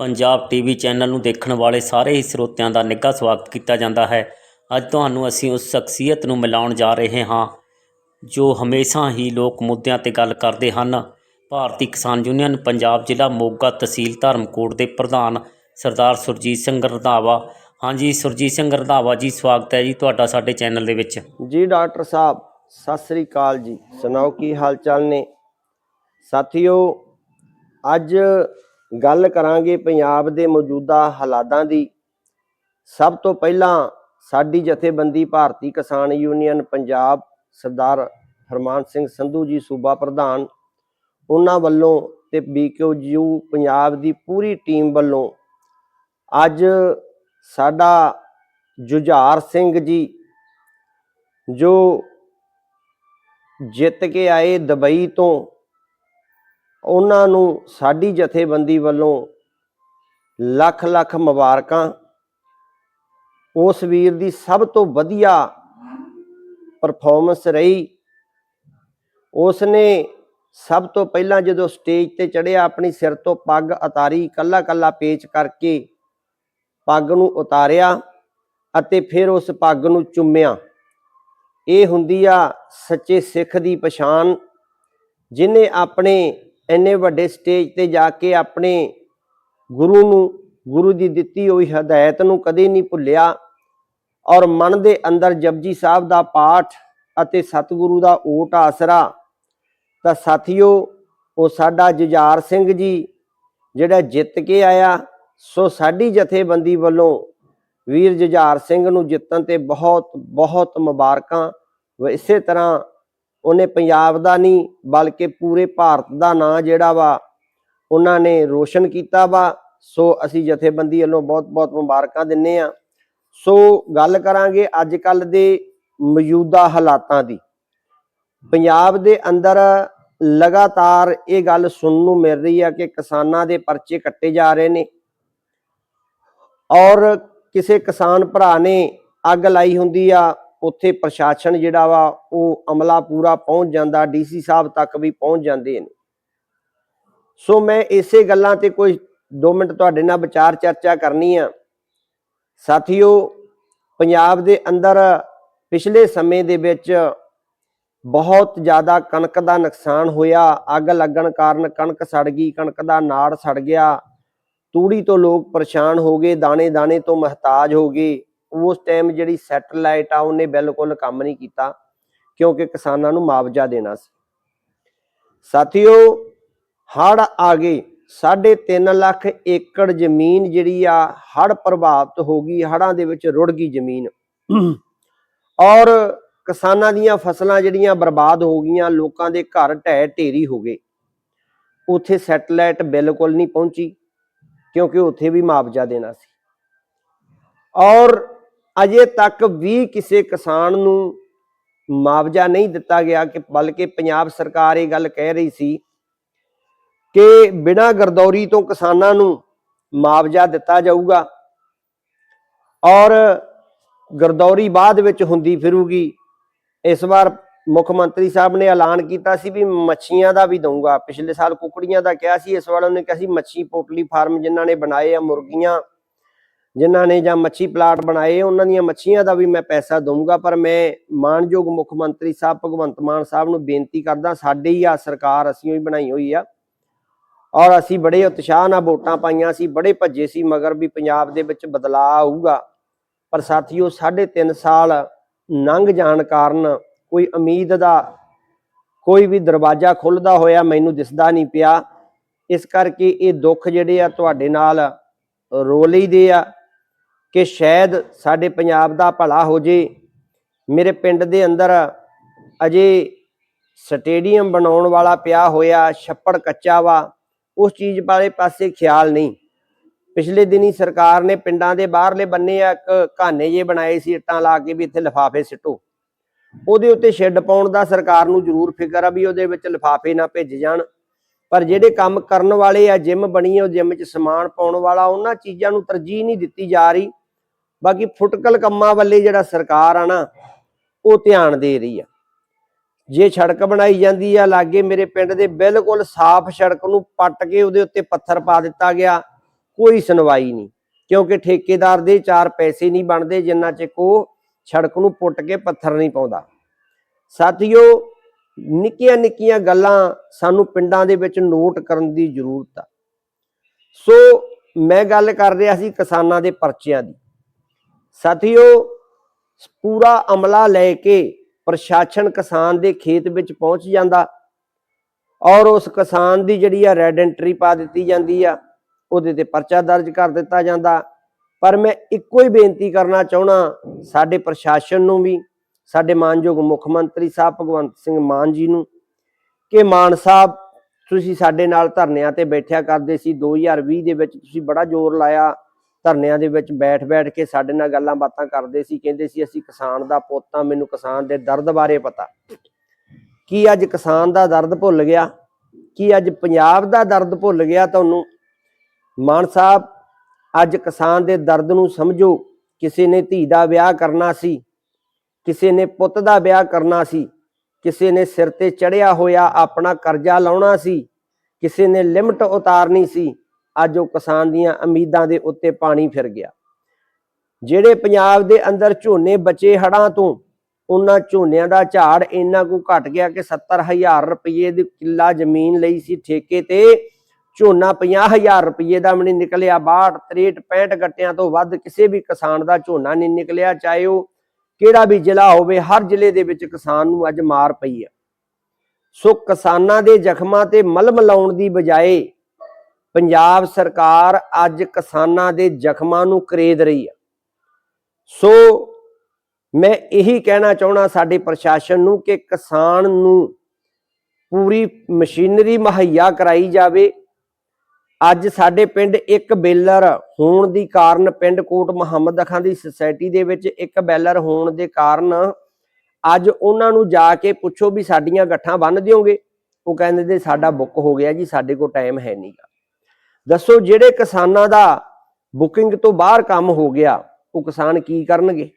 Punjab TV channel ਨੂੰ ਦੇਖਣ ਵਾਲੇ ਸਾਰੇ ਹੀ ਸਰੋਤਿਆਂ ਦਾ ਨਿੱਘਾ ਸਵਾਗਤ ਕੀਤਾ ਜਾਂਦਾ ਹੈ। ਅੱਜ ਤੁਹਾਨੂੰ ਅਸੀਂ ਉਸ ਸ਼ਖਸੀਅਤ ਨੂੰ ਮਿਲਾਉਣ ਜਾ ਰਹੇ ਹਾਂ, ਜੋ ਹਮੇਸ਼ਾ ਹੀ ਲੋਕ ਮੁੱਦਿਆਂ ਤੇ ਗੱਲ ਕਰਦੇ ਹਨ। ਭਾਰਤੀ ਕਿਸਾਨ ਯੂਨੀਅਨ ਪੰਜਾਬ ਜ਼ਿਲ੍ਹਾ ਮੋਗਾ ਤਹਿਸੀਲ ਧਰਮਕੋਟ ਦੇ ਪ੍ਰਧਾਨ ਸਰਦਾਰ ਸੁਰਜੀਤ ਸਿੰਘ ਰੰਧਾਵਾ। ਹਾਂਜੀ ਸੁਰਜੀਤ ਸਿੰਘ ਰੰਧਾਵਾ ਜੀ, ਸਵਾਗਤ ਹੈ ਜੀ ਤੁਹਾਡਾ ਸਾਡੇ ਚੈਨਲ ਦੇ ਵਿੱਚ। ਜੀ, ਡਾਕਟਰ ਸਾਹਿਬ, ਸਤਿ ਸ੍ਰੀ ਅਕਾਲ ਜੀ। ਸੁਣਾਓ ਕੀ ਹਾਲ ਚਾਲ ਨੇ? ਸਾਥੀਓ, ਅੱਜ ਗੱਲ ਕਰਾਂਗੇ ਪੰਜਾਬ ਦੇ ਮੌਜੂਦਾ ਹਾਲਾਤਾਂ ਦੀ। ਸਭ ਤੋਂ ਪਹਿਲਾਂ ਸਾਡੀ ਜਥੇਬੰਦੀ ਭਾਰਤੀ ਕਿਸਾਨ ਯੂਨੀਅਨ ਪੰਜਾਬ ਸਰਦਾਰ ਹਰਮਾਨ ਸਿੰਘ ਸੰਧੂ ਜੀ ਸੂਬਾ ਪ੍ਰਧਾਨ, ਉਹਨਾਂ ਵੱਲੋਂ ਤੇ ਬੀਕੇਯੂ ਪੰਜਾਬ ਦੀ ਪੂਰੀ ਟੀਮ ਵੱਲੋਂ ਅੱਜ ਸਾਡਾ ਜੁਝਾਰ ਸਿੰਘ ਜੀ, ਜੋ ਜਿੱਤ ਕੇ ਆਏ ਦੁਬਈ ਤੋਂ ਉਹਨਾਂ ਨੂੰ ਸਾਡੀ ਜਥੇਬੰਦੀ ਵੱਲੋਂ ਲੱਖ ਲੱਖ ਮੁਬਾਰਕਾਂ। ਉਸ ਵੀਰ ਦੀ ਸਭ ਤੋਂ ਵਧੀਆ ਪਰਫਾਰਮੈਂਸ ਰਹੀ। ਉਸ ਨੇ ਸਭ ਤੋਂ ਪਹਿਲਾਂ ਜਦੋਂ ਸਟੇਜ ਤੇ ਚੜਿਆ ਆਪਣੀ ਸਿਰ ਤੋਂ ਪੱਗ ਉਤਾਰੀ ਕੱਲਾ ਕੱਲਾ ਪੇਚ ਕਰਕੇ ਪੱਗ ਨੂੰ ਉਤਾਰਿਆ ਅਤੇ ਫਿਰ ਉਸ ਪੱਗ ਨੂੰ ਚੁੰਮਿਆ। ਇਹ ਹੁੰਦੀ ਆ ਸੱਚੇ ਸਿੱਖ ਦੀ ਪਛਾਣ, ਜਿਨੇ ਆਪਣੇ ਇੰਨੇ ਵੱਡੇ ਸਟੇਜ ਤੇ ਜਾ ਕੇ ਆਪਣੇ ਗੁਰੂ ਨੂੰ, ਗੁਰੂ ਦੀ ਦਿੱਤੀ ਹੋਈ ਹਦਾਇਤ ਨੂੰ ਕਦੇ ਨਹੀਂ ਭੁੱਲਿਆ ਔਰ ਮਨ ਦੇ ਅੰਦਰ ਜਪਜੀ ਸਾਹਿਬ ਦਾ ਪਾਠ ਅਤੇ ਸਤਿਗੁਰੂ ਦਾ ਓਟ ਆਸਰਾ, ਤਾਂ ਸਾਥੀਓ, ਉਹ ਸਾਡਾ ਜੁਝਾਰ ਸਿੰਘ ਜੀ ਜਿਹੜਾ ਜਿੱਤ ਕੇ ਆਇਆ, ਸੋ ਸਾਡੀ ਜਥੇਬੰਦੀ ਵੱਲੋਂ ਵੀਰ ਜੁਝਾਰ ਸਿੰਘ ਨੂੰ ਜਿੱਤਣ ਤੇ ਬਹੁਤ ਬਹੁਤ ਮੁਬਾਰਕਾਂ। ਵ ਇਸੇ ਤਰ੍ਹਾਂ ਉਹਨੇ ਪੰਜਾਬ ਦਾ ਨਹੀਂ ਬਲਕਿ ਪੂਰੇ ਭਾਰਤ ਦਾ ਨਾਂ ਜਿਹੜਾ ਵਾ, ਉਹਨਾਂ ਨੇ ਰੋਸ਼ਨ ਕੀਤਾ ਵਾ। ਸੋ ਅਸੀਂ ਜਥੇਬੰਦੀ ਵੱਲੋਂ ਬਹੁਤ ਬਹੁਤ ਮੁਬਾਰਕਾਂ ਦਿੰਨੇ ਆ। ਸੋ ਗੱਲ ਕਰਾਂਗੇ ਅੱਜ ਕੱਲ ਦੇ ਮੌਜੂਦਾ ਹਾਲਾਤਾਂ ਦੀ। ਪੰਜਾਬ ਦੇ ਅੰਦਰ ਲਗਾਤਾਰ ਇਹ ਗੱਲ ਸੁਣਨ ਨੂੰ ਮਿਲ ਰਹੀ ਆ ਕਿ ਕਿਸਾਨਾਂ ਦੇ ਪਰਚੇ ਕੱਟੇ ਜਾ ਰਹੇ ਨੇ। ਔਰ ਕਿਸੇ ਕਿਸਾਨ ਭਰਾ ਨੇ ਅੱਗ ਲਾਈ ਹੁੰਦੀ ਆ ਉੱਥੇ ਪ੍ਰਸ਼ਾਸਨ ਜਿਹੜਾ ਵਾ, ਉਹ ਅਮਲਾ ਪੂਰਾ ਪਹੁੰਚ ਜਾਂਦਾ, ਡੀਸੀ ਸਾਹਿਬ ਤੱਕ ਵੀ ਪਹੁੰਚ ਜਾਂਦੇ ਨੇ। ਸੋ ਮੈਂ ਇਸੇ ਗੱਲਾਂ ਤੇ ਕੋਈ 2 ਮਿੰਟ ਤੁਹਾਡੇ ਨਾਲ ਵਿਚਾਰ ਚਰਚਾ ਕਰਨੀ ਆ। ਸਾਥੀਓ, ਪੰਜਾਬ ਦੇ ਅੰਦਰ ਪਿਛਲੇ ਸਮੇਂ ਦੇ ਵਿੱਚ ਬਹੁਤ ਜ਼ਿਆਦਾ ਕਣਕ ਦਾ ਨੁਕਸਾਨ ਹੋਇਆ। ਅੱਗ ਲੱਗਣ ਕਾਰਨ ਕਣਕ ਸੜ ਗਈ, ਕਣਕ ਦਾ ਨਾੜ ਸੜ ਗਿਆ। ਤੂੜੀ ਤੋਂ ਲੋਕ ਪਰੇਸ਼ਾਨ ਹੋ ਗਏ ਦਾਣੇ ਦਾਣੇ ਤੋਂ ਮਹਤਾਜ ਹੋ ਗਏ। ਉਸ ਟਾਈਮ ਜਿਹੜੀ ਸੈਟਲਾਈਟ ਆ, ਉਹਨੇ ਬਿਲਕੁਲ ਕੰਮ ਨਹੀਂ ਕੀਤਾ, ਕਿਉਂਕਿ ਕਿਸਾਨਾਂ ਨੂੰ ਮੁਆਵਜ਼ਾ ਦੇਣਾ ਸੀ। ਸਾਥੀਓ ਹੜ ਆ ਗਏ 3.5 ਲੱਖ ਏਕੜ ਜ਼ਮੀਨ ਜਿਹੜੀ ਆ ਹੜ ਪ੍ਰਭਾਵਿਤ ਹੋ ਗਈ ਹੜਾਂ ਦੇ ਵਿੱਚ ਰੁੜ ਗਈ ਜ਼ਮੀਨ। ਔਰ ਕਿਸਾਨਾਂ ਦੀਆਂ ਫਸਲਾਂ ਜਿਹੜੀਆਂ ਬਰਬਾਦ ਹੋ ਗਈਆਂ, ਲੋਕਾਂ ਦੇ ਘਰ ਢਹਿ ਢੇਰੀ ਹੋ ਗਏ। ਉੱਥੇ ਸੈਟਲਾਈਟ ਬਿਲਕੁਲ ਨਹੀਂ ਪਹੁੰਚੀ, ਕਿਉਂਕਿ ਉੱਥੇ ਵੀ ਮੁਆਵਜ਼ਾ ਦੇਣਾ ਸੀ। ਔਰ ਅਜੇ ਤੱਕ ਵੀ ਕਿਸੇ ਕਿਸਾਨ ਨੂੰ ਮੁਆਵਜ਼ਾ ਨਹੀਂ ਦਿੱਤਾ ਗਿਆ ਕਿ ਬਲਕਿ ਪੰਜਾਬ ਸਰਕਾਰ ਇਹ ਗੱਲ ਕਹਿ ਰਹੀ ਸੀ ਕਿ ਬਿਨਾਂ ਗਰਦੌਰੀ ਤੋਂ ਕਿਸਾਨਾਂ ਨੂੰ ਮੁਆਵਜ਼ਾ ਦਿੱਤਾ ਜਾਊਗਾ ਔਰ ਗਰਦੌਰੀ ਬਾਅਦ ਵਿੱਚ ਹੁੰਦੀ ਫਿਰੂਗੀ। ਇਸ ਵਾਰ ਮੁੱਖ ਮੰਤਰੀ ਸਾਹਿਬ ਨੇ ਐਲਾਨ ਕੀਤਾ ਸੀ ਵੀ ਮੱਛੀਆਂ ਦਾ ਵੀ ਦਊਗਾ। ਪਿਛਲੇ ਸਾਲ ਕੁਕੜੀਆਂ ਦਾ ਕਿਹਾ ਸੀ, ਇਸ ਵਾਰ ਉਹਨੇ ਕਿਹਾ ਸੀ ਮੱਛੀ ਪੋਟਲੀ ਫਾਰਮ ਜਿਨ੍ਹਾਂ ਨੇ ਬਣਾਏ ਆ, ਮੁਰਗੀਆਂ ਜਿਨ੍ਹਾਂ ਨੇ ਜਾਂ ਮੱਛੀ ਪਲਾਟ ਬਣਾਏ, ਉਹਨਾਂ ਦੀਆਂ ਮੱਛੀਆਂ ਦਾ ਵੀ ਮੈਂ ਪੈਸਾ ਦਊਂਗਾ, ਪਰ ਮੈਂ ਮਾਨਯੋਗ ਮੁੱਖ ਮੰਤਰੀ ਸਾਹਿਬ ਭਗਵੰਤ ਮਾਨ ਸਾਹਿਬ ਨੂੰ ਬੇਨਤੀ ਕਰਦਾ, ਸਾਡੇ ਹੀ ਆ ਸਰਕਾਰ ਅਸੀਂ ਹੀ ਬਣਾਈ ਹੋਈ ਆ। ਔਰ ਅਸੀਂ ਬੜੇ ਉਤਸ਼ਾਹ ਨਾਲ ਵੋਟਾਂ ਪਾਈਆਂ ਸੀ, ਬੜੇ ਭੱਜੇ ਸੀ, ਮਗਰ ਵੀ ਪੰਜਾਬ ਦੇ ਵਿੱਚ ਬਦਲਾਅ ਆਊਗਾ। ਪਰ ਸਾਥੀਓ 3.5 ਸਾਲ ਲੰਘ ਜਾਣ ਕਾਰਨ ਕੋਈ ਉਮੀਦ ਦਾ, ਕੋਈ ਵੀ ਦਰਵਾਜ਼ਾ ਖੁੱਲਦਾ ਹੋਇਆ ਮੈਨੂੰ ਦਿਸਦਾ ਨਹੀਂ ਪਿਆ। ਇਸ ਕਰਕੇ ਇਹ ਦੁੱਖ ਜਿਹੜੇ ਆ ਤੁਹਾਡੇ ਨਾਲ ਰੋ ਲਈਦੇ ਆ। ਕਿ ਸ਼ਾਇਦ ਸਾਡੇ ਪੰਜਾਬ ਦਾ ਭਲਾ ਹੋ ਜੇ। ਮੇਰੇ ਪਿੰਡ ਦੇ ਅੰਦਰ ਅਜੇ ਸਟੇਡੀਅਮ ਬਣਾਉਣ ਵਾਲਾ ਪਿਆ ਹੋਇਆ, ਛੱਪੜ ਕੱਚਾ ਵਾ, ਉਸ ਚੀਜ਼ ਬਾਰੇ ਪਾਸੇ ਖਿਆਲ ਨਹੀਂ। ਪਿਛਲੇ ਦਿਨੀ ਸਰਕਾਰ ਨੇ ਪਿੰਡਾਂ ਦੇ ਬਾਹਰਲੇ ਬੰਨੇ ਆ, ਇੱਕ ਘਾਨੇ ਜੇ ਬਣਾਏ ਸੀ, ਇੱਟਾਂ ਲਾ ਕੇ ਵੀ ਇੱਥੇ ਲਿਫਾਫੇ ਸਿੱਟੋ। ਉਹਦੇ ਉੱਤੇ ਸ਼ੈੱਡ ਪਾਉਣ ਦਾ ਸਰਕਾਰ ਨੂੰ ਜ਼ਰੂਰ ਫਿਕਰ ਆ ਵੀ ਉਹਦੇ ਵਿੱਚ ਲਿਫਾਫੇ ਨਾ ਭੇਜ ਜਾਣ। ਪਰ ਜਿਹੜੇ ਕੰਮ ਕਰਨ ਵਾਲੇ ਆ, ਜਿਮ ਬਣੀ ਆ, ਉਹ ਜਿਮ 'ਚ ਸਮਾਨ ਪਾਉਣ ਵਾਲਾ, ਉਹਨਾਂ ਚੀਜ਼ਾਂ ਨੂੰ ਤਰਜੀਹ ਨਹੀਂ ਦਿੱਤੀ ਜਾ ਰਹੀ। ਬਾਕੀ ਫੁਟਕਲ ਕੰਮਾਂ ਵੱਲੇ ਜਿਹੜਾ ਸਰਕਾਰ ਆ ਨਾ, ਉਹ ਧਿਆਨ ਦੇ ਰਹੀ ਆ। ਜੇ ਸੜਕ ਬਣਾਈ ਜਾਂਦੀ ਆ, ਲਾਗੇ ਮੇਰੇ ਪਿੰਡ ਦੇ ਬਿਲਕੁਲ ਸਾਫ਼ ਸੜਕ ਨੂੰ ਪੱਟ ਕੇ ਉਹਦੇ ਉੱਤੇ ਪੱਥਰ ਪਾ ਦਿੱਤਾ ਗਿਆ, ਕੋਈ ਸੁਣਵਾਈ ਨਹੀਂ। ਕਿਉਂਕਿ ਠੇਕੇਦਾਰ ਦੇ ਚਾਰ ਪੈਸੇ ਨਹੀਂ ਬਣਦੇ, ਜਿੰਨਾ ਚਿਰ ਉਹ ਸੜਕ ਨੂੰ ਪੁੱਟ ਕੇ ਪੱਥਰ ਨਹੀਂ ਪਾਉਂਦਾ। ਸਾਥੀਓ ਨਿੱਕੀਆਂ ਨਿੱਕੀਆਂ ਗੱਲਾਂ ਸਾਨੂੰ ਪਿੰਡਾਂ ਦੇ ਵਿੱਚ ਨੋਟ ਕਰਨ ਦੀ ਜ਼ਰੂਰਤ ਆ। ਸੋ, ਮੈਂ ਗੱਲ ਕਰ ਰਿਹਾ ਸੀ ਕਿਸਾਨਾਂ ਦੇ ਪਰਚਿਆਂ ਦੀ। ਸਾਥੀਓ, ਪੂਰਾ ਅਮਲਾ ਲੈ ਕੇ ਪ੍ਰਸ਼ਾਸਨ ਕਿਸਾਨ ਦੇ ਖੇਤ ਵਿੱਚ ਪਹੁੰਚ ਜਾਂਦਾ ਔਰ ਉਸ ਕਿਸਾਨ ਦੀ ਜਿਹੜੀ ਆ ਰੈਡ ਐਂਟਰੀ ਪਾ ਦਿੱਤੀ ਜਾਂਦੀ ਆ, ਉਹਦੇ ਤੇ ਪਰਚਾ ਦਰਜ ਕਰ ਦਿੱਤਾ ਜਾਂਦਾ। ਪਰ ਮੈਂ ਇੱਕੋ ਹੀ ਬੇਨਤੀ ਕਰਨਾ ਚਾਹਣਾ ਸਾਡੇ ਪ੍ਰਸ਼ਾਸਨ ਨੂੰ ਵੀ, ਸਾਡੇ ਮਾਨਯੋਗ ਮੁੱਖ ਮੰਤਰੀ ਸਾਹਿਬ ਭਗਵੰਤ ਸਿੰਘ ਮਾਨ ਜੀ ਨੂੰ ਕਿ ਮਾਨ ਸਾਹਿਬ, ਤੁਸੀਂ ਸਾਡੇ ਨਾਲ ਧਰਨਿਆਂ ਤੇ ਬੈਠਿਆ ਕਰਦੇ ਸੀ 2020 ਦੇ ਵਿੱਚ ਤੁਸੀਂ ਬੜਾ ਜ਼ੋਰ ਲਾਇਆ। ਧਰਨਿਆਂ ਦੇ ਵਿੱਚ ਬੈਠ-ਬੈਠ ਕੇ ਸਾਡੇ ਨਾਲ ਗੱਲਾਂ ਬਾਤਾਂ ਕਰਦੇ ਸੀ, ਕਹਿੰਦੇ ਸੀ, ਅਸੀਂ ਕਿਸਾਨ ਦਾ ਪੁੱਤ ਆ ਮੈਨੂੰ ਕਿਸਾਨ ਦੇ ਦਰਦ ਬਾਰੇ ਪਤਾ। ਕੀ ਅੱਜ ਕਿਸਾਨ ਦਾ ਦਰਦ ਭੁੱਲ ਗਿਆ? ਕੀ ਅੱਜ ਪੰਜਾਬ ਦਾ ਦਰਦ ਭੁੱਲ ਗਿਆ ਤੁਹਾਨੂੰ? ਮਾਨ ਸਾਹਿਬ, ਅੱਜ ਕਿਸਾਨ ਦੇ ਦਰਦ ਨੂੰ ਸਮਝੋ। ਕਿਸੇ ਨੇ ਧੀ ਦਾ ਵਿਆਹ ਕਰਨਾ ਸੀ, ਕਿਸੇ ਨੇ ਪੁੱਤ ਦਾ ਵਿਆਹ ਕਰਨਾ ਸੀ, ਕਿਸੇ ਨੇ ਸਿਰ ਤੇ ਚੜਿਆ ਹੋਇਆ ਆਪਣਾ ਕਰਜ਼ਾ ਲਾਉਣਾ ਸੀ, ਕਿਸੇ ਨੇ ਲਿਮਟ ਉਤਾਰਨੀ ਸੀ। ਅੱਜ ਉਹ ਕਿਸਾਨ ਦੀਆਂ ਉਮੀਦਾਂ ਦੇ ਉੱਤੇ ਪਾਣੀ ਫਿਰ ਗਿਆ। ਜਿਹੜੇ ਪੰਜਾਬ ਦੇ ਅੰਦਰ ਝੋਨੇ ਬਚੇ ਹੜਾਂ ਤੋਂ, ਉਹਨਾਂ ਝੋਨਿਆਂ ਦਾ ਝਾੜ ਇੰਨਾ ਕੁ ਘਟ ਗਿਆ ਕਿ 70000 ਰੁਪਏ ਦੀ ਕਿੱਲਾ ਜ਼ਮੀਨ ਲਈ ਸੀ ਠੇਕੇ ਤੇ। ਝੋਨਾ 50000 ਰੁਪਏ ਦਾ ਵੀ ਨਹੀਂ ਨਿਕਲਿਆ 62 63 65 ਗੱਟਿਆਂ ਤੋਂ ਵੱਧ ਕਿਸੇ ਵੀ ਕਿਸਾਨ ਦਾ ਝੋਨਾ ਨਹੀਂ ਨਿਕਲਿਆ, ਚਾਹੇ ਉਹ ਕਿਹੜਾ ਵੀ ਜ਼ਿਲ੍ਹਾ ਹੋਵੇ, ਹਰ ਜ਼ਿਲ੍ਹੇ ਦੇ ਵਿੱਚ ਕਿਸਾਨ ਨੂੰ ਅੱਜ ਮਾਰ ਪਈ ਹੈ। ਸੋ ਕਿਸਾਨਾਂ ਦੇ ਜ਼ਖਮਾਂ ਤੇ ਮਲਮ ਲਾਉਣ ਦੀ ਬਜਾਏ ਪੰਜਾਬ ਸਰਕਾਰ ਅੱਜ ਕਿਸਾਨਾਂ ਦੇ ਜ਼ਖਮਾਂ ਨੂੰ ਕਰੇਦ ਰਹੀ ਆ। ਸੋ ਮੈਂ ਇਹੀ ਕਹਿਣਾ ਚਾਹਣਾ ਸਾਡੇ ਪ੍ਰਸ਼ਾਸਨ ਨੂੰ ਕਿ ਕਿਸਾਨ ਨੂੰ ਪੂਰੀ ਮਸ਼ੀਨਰੀ ਮੁਹੱਈਆ ਕਰਾਈ ਜਾਵੇ। ਅੱਜ ਸਾਡੇ ਪਿੰਡ ਇੱਕ ਬੇਲਰ ਹੋਣ ਦੀ ਕਾਰਨ ਪਿੰਡ ਕੋਟ ਮੁਹੰਮਦ ਖਾਂ ਦੀ ਸੁਸਾਇਟੀ ਦੇ ਵਿੱਚ ਇੱਕ ਬੈਲਰ ਹੋਣ ਦੇ ਕਾਰਨ ਅੱਜ ਉਹਨਾਂ ਨੂੰ ਜਾ ਕੇ ਪੁੱਛੋ ਵੀ ਸਾਡੀਆਂ ਗੱਠਾਂ ਬੰਨ ਦਿਓਗੇ। ਉਹ ਕਹਿੰਦੇ ਦੇ ਸਾਡਾ ਬੁੱਕ ਹੋ ਗਿਆ ਜੀ, ਸਾਡੇ ਕੋਲ ਟਾਈਮ ਹੈ ਨਹੀਂਗਾ ਦੱਸੋ ਜਿਹੜੇ ਕਿਸਾਨਾਂ ਦਾ ਬੁਕਿੰਗ ਤੋਂ ਬਾਹਰ ਕੰਮ ਹੋ ਗਿਆ, ਉਹ ਕਿਸਾਨ ਕੀ ਕਰਨਗੇ?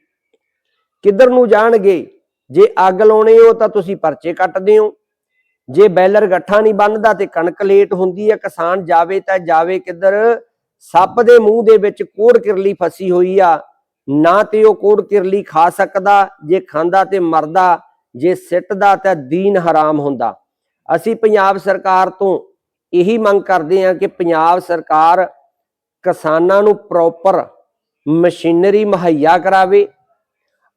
ਕਿੱਧਰ ਨੂੰ ਜਾਣਗੇ? ਜੇ ਅੱਗ ਲਾਉਣੇ ਹੋ ਤਾਂ ਤੁਸੀਂ ਪਰਚੇ ਕੱਟਦੇ ਹੋ। ਜੇ ਬੈਲਰ ਗੱਠਾ ਨਹੀਂ ਬੰਨਦਾ ਤੇ ਕਣਕ ਲੇਟ ਹੁੰਦੀ ਹੈ, ਕਿਸਾਨ ਜਾਵੇ ਤਾਂ ਜਾਵੇ ਕਿੱਧਰ? ਸੱਪ ਦੇ ਮੂੰਹ ਦੇ ਵਿੱਚ ਕੋੜ ਕਿਰਲੀ ਫਸੀ ਹੋਈ ਆ। ਨਾ ਤੇ ਉਹ ਕੋੜ ਕਿਰਲੀ ਖਾ ਸਕਦਾ, ਜੇ ਖਾਂਦਾ ਤੇ ਮਰਦਾ, ਜੇ ਸਿੱਟਦਾ ਤਾਂ ਦੀਨ ਹਰਾਮ ਹੁੰਦਾ। ਅਸੀਂ ਪੰਜਾਬ ਸਰਕਾਰ ਤੋਂ ਇਹੀ ਮੰਗ ਕਰਦੇ ਹਾਂ ਕਿ ਪੰਜਾਬ ਸਰਕਾਰ ਕਿਸਾਨਾਂ ਨੂੰ ਪ੍ਰੋਪਰ ਮਸ਼ੀਨਰੀ ਮੁਹੱਈਆ ਕਰਾਵੇ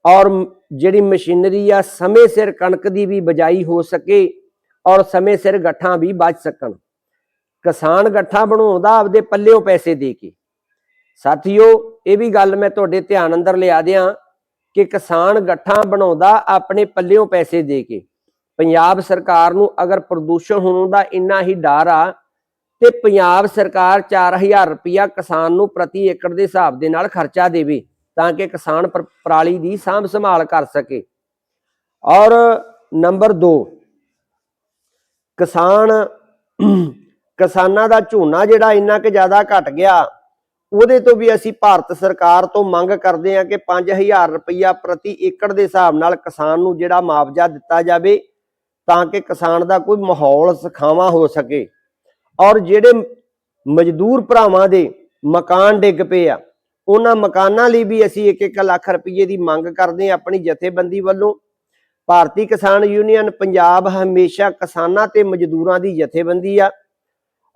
ਔਰ ਜਿਹੜੀ ਮਸ਼ੀਨਰੀ ਆ, ਸਮੇਂ ਸਿਰ ਕਣਕ ਦੀ ਵੀ ਬਜਾਈ ਹੋ ਸਕੇ ਔਰ ਸਮੇਂ ਸਿਰ ਗੱਠਾਂ ਵੀ ਬਚ ਸਕਣ। ਕਿਸਾਨ ਗੱਠਾਂ ਬਣਾਉਂਦਾ, ਆਪਦੇ ਪੱਲਿਓਂ ਪੈਸੇ ਦੇ ਕੇ। ਸਾਥੀਓ, ਇਹ ਵੀ ਗੱਲ ਮੈਂ ਤੁਹਾਡੇ ਧਿਆਨ ਅੰਦਰ ਲਿਆ ਦਿਆਂ ਕਿ ਕਿਸਾਨ ਗੱਠਾਂ ਬਣਾਉਂਦਾ, ਆਪਣੇ ਪੱਲਿਓਂ ਪੈਸੇ ਦੇ ਕੇ। ਪੰਜਾਬ ਸਰਕਾਰ ਨੂੰ ਅਗਰ ਪ੍ਰਦੂਸ਼ਣ ਹੋਣ ਦਾ ਇੰਨਾ ਹੀ ਡਰ ਆ, ਤੇ ਪੰਜਾਬ ਸਰਕਾਰ 4000 ਰੁਪਇਆ ਕਿਸਾਨ ਨੂੰ ਪ੍ਰਤੀ ਏਕੜ ਦੇ ਹਿਸਾਬ ਦੇ ਨਾਲ ਖਰਚਾ ਦੇਵੇ, ਤਾਂ ਕਿ ਕਿਸਾਨ ਪਰਾਲੀ ਦੀ ਸਾਂਭ ਸੰਭਾਲ ਕਰ ਸਕੇ। ਔਰ ਨੰਬਰ 2 ਕਿਸਾਨ, ਕਿਸਾਨਾਂ ਦਾ ਝੋਨਾ ਜਿਹੜਾ ਇੰਨਾ ਕਿ ਜ਼ਿਆਦਾ ਘਟ ਗਿਆ, ਉਹਦੇ ਤੋਂ ਵੀ ਅਸੀਂ ਭਾਰਤ ਸਰਕਾਰ ਤੋਂ ਮੰਗ ਕਰਦੇ ਹਾਂ ਕਿ 5000 ਰੁਪਇਆ ਪ੍ਰਤੀ ਏਕੜ ਦੇ ਹਿਸਾਬ ਨਾਲ ਕਿਸਾਨ ਨੂੰ ਜਿਹੜਾ ਮੁਆਵਜ਼ਾ ਦਿੱਤਾ ਜਾਵੇ ਤਾਂ ਕਿ ਕਿਸਾਨ ਦਾ ਕੋਈ ਮਾਹੌਲ ਸੁਖਾਵਾਂ ਹੋ ਸਕੇ। ਔਰ ਜਿਹੜੇ ਮਜ਼ਦੂਰ ਭਰਾਵਾਂ ਦੇ ਮਕਾਨ ਡਿੱਗ ਪਏ ਆ, ਉਹਨਾਂ ਮਕਾਨਾਂ ਲਈ ਵੀ ਅਸੀਂ 1-1 ਲੱਖ ਰੁਪਏ ਦੀ ਮੰਗ ਕਰਦੇ ਹਾਂ ਆਪਣੀ ਜਥੇਬੰਦੀ ਵੱਲੋਂ। ਭਾਰਤੀ ਕਿਸਾਨ ਯੂਨੀਅਨ ਪੰਜਾਬ ਹਮੇਸ਼ਾ ਕਿਸਾਨਾਂ ਤੇ ਮਜ਼ਦੂਰਾਂ ਦੀ ਜਥੇਬੰਦੀ ਆ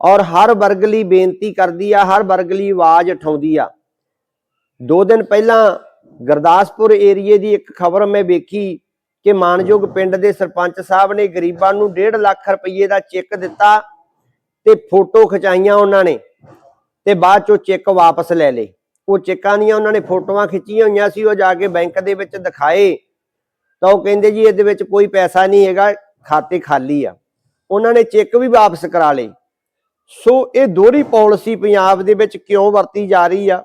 ਔਰ ਹਰ ਵਰਗ ਲਈ ਬੇਨਤੀ ਕਰਦੀ ਆ, ਹਰ ਵਰਗ ਲਈ ਆਵਾਜ਼ ਉਠਾਉਂਦੀ ਆ। ਦੋ ਦਿਨ ਪਹਿਲਾਂ ਗੁਰਦਾਸਪੁਰ ਏਰੀਏ ਦੀ ਇੱਕ ਖਬਰ ਮੈਂ ਵੇਖੀ ਕਿ ਮਾਨਯੋਗ ਪਿੰਡ ਦੇ ਸਰਪੰਚ ਸਾਹਿਬ ਨੇ ਗਰੀਬਾਂ ਨੂੰ 1.5 ਲੱਖ ਰੁਪਏ ਦਾ ਚੈੱਕ ਦਿੱਤਾ ਤੇ ਫੋਟੋ ਖਿਚਾਈਆਂ ਉਹਨਾਂ ਨੇ ਤੇ ਬਾਅਦ ਚੋਂ ਚੈੱਕ ਵਾਪਸ ਲੈ ਲਏ। ਉਹ ਚੈੱਕਾਂ ਦੀਆਂ ਉਹਨਾਂ ਨੇ ਫੋਟੋਆਂ ਖਿੱਚੀਆਂ ਹੋਈਆਂ ਸੀ, ਉਹ ਜਾ ਕੇ ਬੈਂਕ ਦੇ ਵਿੱਚ ਦਿਖਾਏ। ਤਾਂ ਉਹ ਕਹਿੰਦੇ ਜੀ ਇਹਦੇ ਵਿੱਚ ਕੋਈ ਪੈਸਾ ਨਹੀਂ ਹੈਗਾ, ਖਾਤੇ ਖਾਲੀ ਆ। ਉਹਨਾਂ ਨੇ ਚੈੱਕ ਵੀ ਵਾਪਸ ਕਰਾ ਲਏ। ਸੋ ਇਹ ਦੋਹਰੀ ਪਾਲਿਸੀ ਪੰਜਾਬ ਦੇ ਵਿੱਚ ਕਿਉਂ ਵਰਤੀ ਜਾ ਰਹੀ ਆ?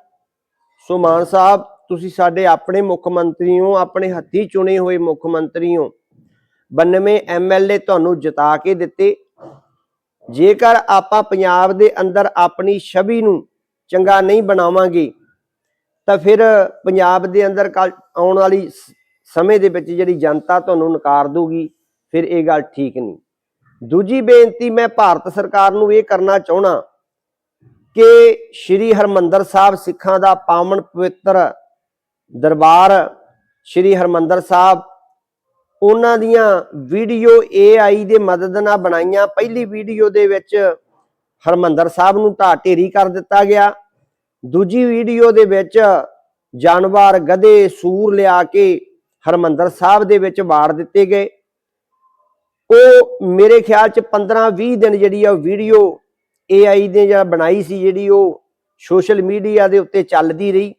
ਸੋ ਮਾਨ ਸਾਹਿਬ ਤੁਸੀਂ ਸਾਡੇ ਆਪਣੇ ਮੁੱਖ ਮੰਤਰੀ ਹੋ ਆਪਣੇ ਹੱਥੀ ਚੁਣੇ ਹੋਏ ਮੁੱਖ ਮੰਤਰੀ ਹੋ 92 ਐਮਐਲਏ ਤੁਹਾਨੂੰ ਜਿਤਾ ਕੇ ਦਿੱਤੇ। ਜੇਕਰ ਆਪਾਂ ਪੰਜਾਬ ਦੇ ਅੰਦਰ ਆਪਣੀ ਛਵੀ ਨੂੰ ਚੰਗਾ ਨਹੀਂ ਬਣਾਵਾਂਗੇ, ਤਾਂ ਫਿਰ ਪੰਜਾਬ ਦੇ ਅੰਦਰ ਕੱਲ੍ਹ ਆਉਣ ਵਾਲੀ ਸਮੇਂ ਦੇ ਵਿੱਚ ਜਿਹੜੀ ਜਨਤਾ ਤੁਹਾਨੂੰ ਨਕਾਰ ਦੂਗੀ ਫਿਰ ਇਹ ਗੱਲ ਠੀਕ ਨਹੀਂ। ਦੂਜੀ ਬੇਨਤੀ ਮੈਂ ਭਾਰਤ ਸਰਕਾਰ ਨੂੰ ਇਹ ਕਰਨਾ ਚਾਹਣਾ ਕਿ ਸ੍ਰੀ ਹਰਮੰਦਰ ਸਾਹਿਬ ਸਿੱਖਾਂ ਦਾ ਪਾਵਨ ਪਵਿੱਤਰ ਦਰਬਾਰ ਸ੍ਰੀ ਹਰਮੰਦਰ ਸਾਹਿਬ, ਉਹਨਾਂ ਦੀਆਂ ਵੀਡੀਓ AI ਦੇ ਮਦਦ ਨਾਲ ਬਣਾਈਆਂ। ਪਹਿਲੀ ਵੀਡੀਓ ਦੇ ਵਿੱਚ ਹਰਮੰਦਰ ਸਾਹਿਬ ਨੂੰ ਢਾ ਢੇਰੀ ਕਰ ਦਿੱਤਾ ਗਿਆ। ਦੂਜੀ ਵੀਡੀਓ ਦੇ ਵਿੱਚ ਜਾਨਵਰ, ਗਧੇ, ਸੂਰ ਲਿਆ ਕੇ ਹਰਮੰਦਰ ਸਾਹਿਬ ਦੇ ਵਿੱਚ ਵਾੜ ਦਿੱਤੇ ਗਏ। ਉਹ ਮੇਰੇ ਖਿਆਲ ਚ 15-20 ਦਿਨ ਜਿਹੜੀ ਆ ਵੀਡੀਓ AI ਨੇ ਜਿਹੜਾ ਬਣਾਈ ਸੀ ਜਿਹੜੀ ਉਹ ਸੋਸ਼ਲ ਮੀਡੀਆ ਦੇ ਉੱਤੇ ਚੱਲਦੀ ਰਹੀ।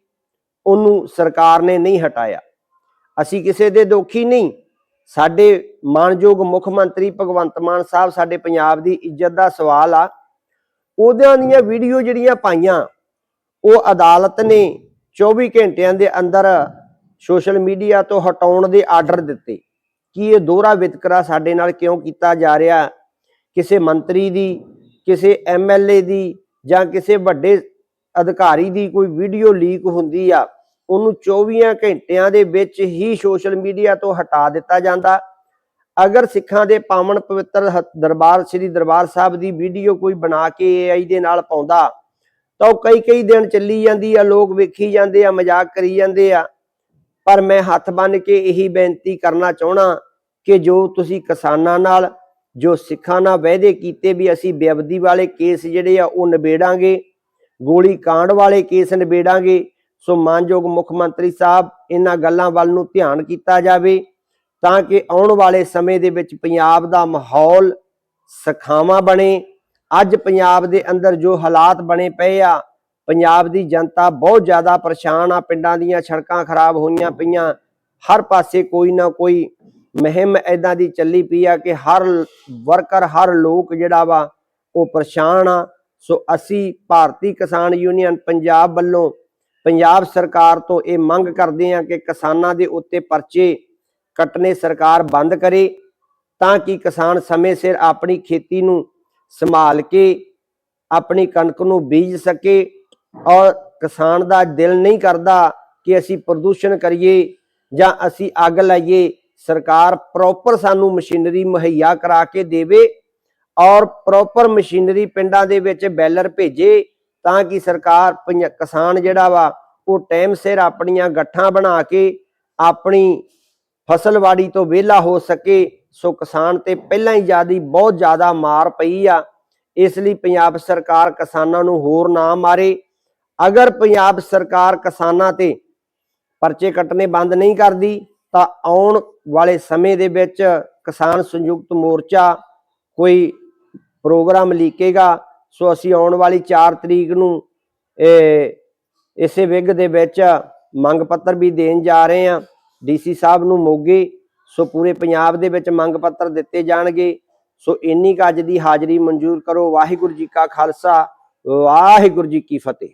ਉਹਨੂੰ ਸਰਕਾਰ ਨੇ ਨਹੀਂ ਹਟਾਇਆ। ਅਸੀਂ ਕਿਸੇ ਦੇ ਦੋਖੀ ਨਹੀਂ। ਸਾਡੇ ਮਾਨਯੋਗ ਮੁੱਖ ਮੰਤਰੀ ਭਗਵੰਤ ਮਾਨ ਸਾਹਿਬ ਸਾਡੇ ਪੰਜਾਬ ਦੀ ਇੱਜ਼ਤ ਦਾ ਸਵਾਲ ਆ। ਉਹਦਿਆਂ ਦੀਆਂ ਵੀਡੀਓ ਜਿਹੜੀਆਂ ਪਾਈਆਂ, ਉਹ ਅਦਾਲਤ ਨੇ 24 ਘੰਟਿਆਂ ਦੇ ਅੰਦਰ ਸੋਸ਼ਲ ਮੀਡੀਆ ਤੋਂ ਹਟਾਉਣ ਦੇ ਆਰਡਰ ਦਿੱਤੇ। ਕਿ ਇਹ ਦੋਹਰਾ ਵਿਤਕਰਾ ਸਾਡੇ ਨਾਲ ਕਿਉਂ ਕੀਤਾ ਜਾ ਰਿਹਾ? ਕਿਸੇ ਮੰਤਰੀ ਦੀ, ਕਿਸੇ ਐਮਐਲਏ ਦੀ ਜਾਂ ਕਿਸੇ ਵੱਡੇ ਅਧਿਕਾਰੀ ਦੀ ਕੋਈ ਵੀਡੀਓ ਲੀਕ ਹੁੰਦੀ ਆ? ਉਹਨੂੰ 24 ਘੰਟਿਆਂ ਦੇ ਵਿੱਚ ਹੀ ਸੋਸ਼ਲ ਮੀਡੀਆ ਤੋਂ ਹਟਾ ਦਿੱਤਾ ਜਾਂਦਾ। ਅਗਰ ਸਿੱਖਾਂ ਦੇ ਪਾਵਨ ਪਵਿੱਤਰ ਦਰਬਾਰ, ਸ੍ਰੀ ਦਰਬਾਰ ਸਾਹਿਬ ਦੀ ਵੀਡੀਓ ਕੋਈ ਬਣਾ ਕੇ AI ਦੇ ਨਾਲ ਪਾਉਂਦਾ, ਤਾਂ ਉਹ ਕਈ ਕਈ ਦਿਨ ਚੱਲੀ ਜਾਂਦੀ ਆ, ਲੋਕ ਵੇਖੀ ਜਾਂਦੇ ਆ, ਮਜ਼ਾਕ ਕਰੀ ਜਾਂਦੇ ਆ। ਪਰ ਮੈਂ ਹੱਥ ਬੰਨ ਕੇ ਇਹੀ ਬੇਨਤੀ ਕਰਨਾ ਚਾਹਣਾ ਕਿ ਜੋ ਤੁਸੀਂ ਕਿਸਾਨਾਂ ਨਾਲ, ਜੋ ਸਿੱਖਾਂ ਨਾਲ ਵਾਅਦੇ ਕੀਤੇ ਵੀ ਅਸੀਂ ਬੇਅਬਦੀ ਵਾਲੇ ਕੇਸ ਜਿਹੜੇ ਆ ਉਹ ਨਿਬੇੜਾਂਗੇ, ਗੋਲੀ ਕਾਂਡ ਵਾਲੇ ਕੇਸ ਨਿਬੇੜਾਂਗੇ ਸੋ ਮਾਨਯੋਗ ਮੁੱਖ ਮੰਤਰੀ ਸਾਹਿਬ, ਇਹਨਾਂ ਗੱਲਾਂ ਵੱਲ ਨੂੰ ਧਿਆਨ ਕੀਤਾ ਜਾਵੇ ਤਾਂ ਕਿ ਆਉਣ ਵਾਲੇ ਸਮੇਂ ਦੇ ਵਿੱਚ ਪੰਜਾਬ ਦਾ ਮਾਹੌਲ ਸਖਾਵਾ ਬਣੇ। ਅੱਜ ਪੰਜਾਬ ਦੇ ਅੰਦਰ ਜੋ ਹਾਲਾਤ ਬਣੇ ਪਏ ਆ, ਪੰਜਾਬ ਦੀ ਜਨਤਾ ਬਹੁਤ ਜ਼ਿਆਦਾ ਪਰੇਸ਼ਾਨ ਆ, ਪਿੰਡਾਂ ਦੀਆਂ ਸੜਕਾਂ ਖਰਾਬ ਹੋਈਆਂ ਪਈਆਂ, ਹਰ ਪਾਸੇ ਕੋਈ ਨਾ ਕੋਈ ਮੁਹਿੰਮ ਐਦਾਂ ਦੀ ਚੱਲੀ ਪਈ ਆ ਕਿ ਹਰ ਵਰਕਰ, ਹਰ ਲੋਕ ਜਿਹੜਾ ਵਾ ਉਹ ਪਰੇਸ਼ਾਨ ਆ। ਸੋ ਅਸੀਂ ਭਾਰਤੀ ਕਿਸਾਨ ਯੂਨੀਅਨ ਪੰਜਾਬ ਵੱਲੋਂ ਪੰਜਾਬ ਸਰਕਾਰ ਤੋਂ ਇਹ ਮੰਗ ਕਰਦੇ ਹਾਂ ਕਿ ਕਿਸਾਨਾਂ ਦੇ ਉੱਤੇ ਪਰਚੇ ਕੱਟਨੇ ਸਰਕਾਰ ਬੰਦ ਕਰੇ ਤਾਂ ਕਿ ਕਿਸਾਨ ਸਮੇਂ ਸਿਰ ਆਪਣੀ ਖੇਤੀ ਨੂੰ ਸੰਭਾਲ ਕੇ ਆਪਣੀ ਕਣਕ ਨੂੰ ਬੀਜ ਸਕੇ ਔਰ ਕਿਸਾਨ ਦਾ ਦਿਲ ਨਹੀਂ ਕਰਦਾ ਕਿ ਅਸੀਂ ਪ੍ਰਦੂਸ਼ਣ ਕਰੀਏ ਜਾਂ ਅਸੀਂ ਅੱਗ ਲਾਈਏ, ਸਰਕਾਰ ਪ੍ਰੋਪਰ ਸਾਨੂੰ ਮਸ਼ੀਨਰੀ ਮੁਹੱਈਆ ਕਰਾ ਕੇ ਦੇਵੇ ਔਰ ਪ੍ਰੋਪਰ ਮਸ਼ੀਨਰੀ ਪਿੰਡਾਂ ਦੇ ਵਿੱਚ ਬੈਲਰ ਭੇਜੇ ਤਾਂ ਕਿ ਸਰਕਾਰ ਪੰਜਾ- ਕਿਸਾਨ ਜਿਹੜਾ ਵਾ, ਉਹ ਟਾਈਮ ਸਿਰ ਆਪਣੀਆਂ ਗੱਠਾਂ ਬਣਾ ਕੇ ਆਪਣੀ ਫਸਲਵਾੜੀ ਤੋਂ ਵਿਹਲਾ ਹੋ ਸਕੇ। ਸੋ ਕਿਸਾਨ ਤੇ ਪਹਿਲਾਂ ਹੀ ਜਿਆਦੀ ਬਹੁਤ ਜ਼ਿਆਦਾ ਮਾਰ ਪਈ ਆ। ਇਸ ਲਈ ਪੰਜਾਬ ਸਰਕਾਰ ਕਿਸਾਨਾਂ ਨੂੰ ਹੋਰ ਨਾ ਮਾਰੇ। ਅਗਰ ਪੰਜਾਬ ਸਰਕਾਰ ਕਿਸਾਨਾਂ ਤੇ ਪਰਚੇ ਕੱਟਣੇ ਬੰਦ ਨਹੀਂ ਕਰਦੀ, ਤਾਂ ਆਉਣ ਵਾਲੇ ਸਮੇਂ ਦੇ ਵਿੱਚ ਕਿਸਾਨ ਸੰਯੁਕਤ ਮੋਰਚਾ ਕੋਈ ਪ੍ਰੋਗਰਾਮ ਲੀਕੇਗਾ। ਸੋ ਅਸੀਂ ਆਉਣ ਵਾਲੀ 4 ਤਰੀਕ ਨੂੰ ਇਹ, ਇਸੇ ਵਿਗ ਦੇ ਵਿੱਚ ਮੰਗ ਪੱਤਰ ਵੀ ਦੇਣ ਜਾ ਰਹੇ ਹਾਂ। ਡੀਸੀ ਸਾਹਿਬ ਨੂੰ ਮੋਗੇ, ਸੋ ਪੂਰੇ ਪੰਜਾਬ ਦੇ ਵਿੱਚ ਮੰਗ ਪੱਤਰ ਦਿੱਤੇ ਜਾਣਗੇ। ਸੋ ਇੰਨੀ ਕੁ ਅੱਜ ਦੀ ਹਾਜ਼ਰੀ ਮਨਜ਼ੂਰ ਕਰੋ। ਵਾਹਿਗੁਰੂ ਜੀ ਕਾ ਖਾਲਸਾ, ਵਾਹਿਗੁਰੂ ਜੀ ਕੀ ਫਤਿਹ।